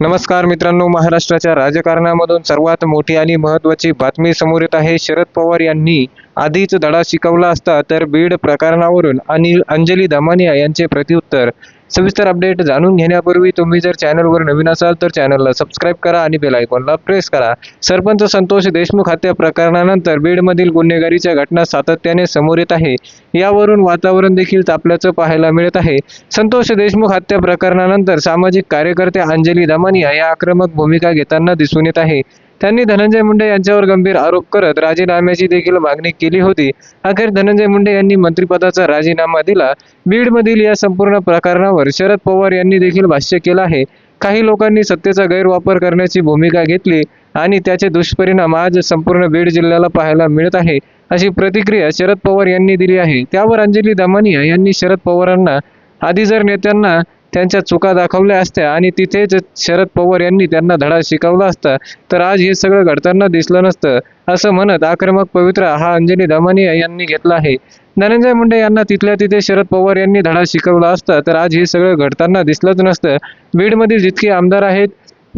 नमस्कार मित्रांनो महाराष्ट्राच्या राजकारणामधून सर्वात मोठी आणि महत्त्वाची बातमी समोर येत आहे शरद पवार यांनी. आधीच धडा शिकवला असता तर बीड प्रकरणावरून आणि अंजली दमानिया यांचे प्रत्युत्तर. सविस्तर अपडेट जाणून घेण्यापूर्वी तुम्ही जर चॅनलवर नवीन असाल तर चॅनलला सबस्क्राईब करा आणि बेल आयकॉनला प्रेस करा. सरपंच संतोष देशमुख हत्या प्रकरणानंतर बीडमधील गुन्हेगारीच्या घटना सातत्याने समोर येत आहे. यावरून वातावरण देखील तापल्याचं पाहायला मिळत आहे. संतोष देशमुख हत्या प्रकरणानंतर सामाजिक कार्यकर्ते अंजली दमानिया या आक्रमक भूमिका घेताना दिसून येत आहे. त्यांनी धनंजय मुंडे यांच्यावर गंभीर आरोप करत राजीनाम्याची देखील मागणी केली होती. अखेर धनंजय मुंडे यांनी मंत्रिपदाचा राजीनामा दिला. बीडमधील या संपूर्ण प्रकरणावर शरद पवार यांनी देखील भाष्य केलं आहे. काही लोकांनी सत्तेचा गैरवापर करण्याची भूमिका घेतली आणि त्याचे दुष्परिणाम आज संपूर्ण बीड जिल्ह्याला पाहायला मिळत आहे अशी प्रतिक्रिया शरद पवार यांनी दिली आहे. त्यावर अंजली दमानिया यांनी शरद पवारांना आधी जर नेत्यांना त्यांच्या चुका दाखवल्या असत्या आणि तिथेच शरद पवार यांनी त्यांना धडा शिकवला असता तर आज हे सगळं घडताना दिसलं नसतं असं म्हणत आक्रमक पवित्रा हा अंजली दमानिया यांनी घेतला आहे. धनंजय मुंडे यांना तिथल्या तिथे शरद पवार यांनी धडा शिकवला असता तर आज हे सगळं घडताना दिसलंच नसतं. बीडमधील जितके आमदार आहेत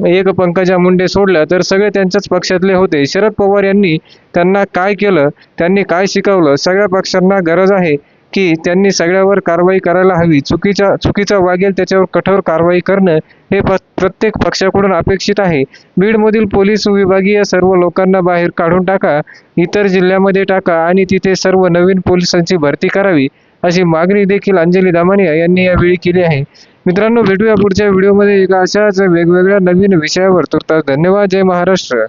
एक पंकजा मुंडे सोडल्या तर सगळे त्यांच्याच पक्षातले होते. शरद पवार यांनी त्यांना काय केलं त्यांनी काय शिकवलं सगळ्या पक्षांना गरज आहे. की त्यांनी सगळ्यावर कारवाई करायला हवी. चुकीच्या चुकीचा वागेल त्याच्यावर कठोर कारवाई करणं हे प प्रत्येक पक्षाकडून अपेक्षित आहे. बीडमधील पोलीस विभागीय सर्व लोकांना बाहेर काढून टाका इतर जिल्ह्यामध्ये टाका आणि तिथे सर्व नवीन पोलिसांची भरती करावी अशी मागणी देखील अंजली दामानिया यांनी यावेळी केली आहे. मित्रांनो भेटूया पुढच्या व्हिडिओमध्ये. एका अशाच वेगवेगळ्या नवीन विषयावर. तुर्तास धन्यवाद. जय महाराष्ट्र.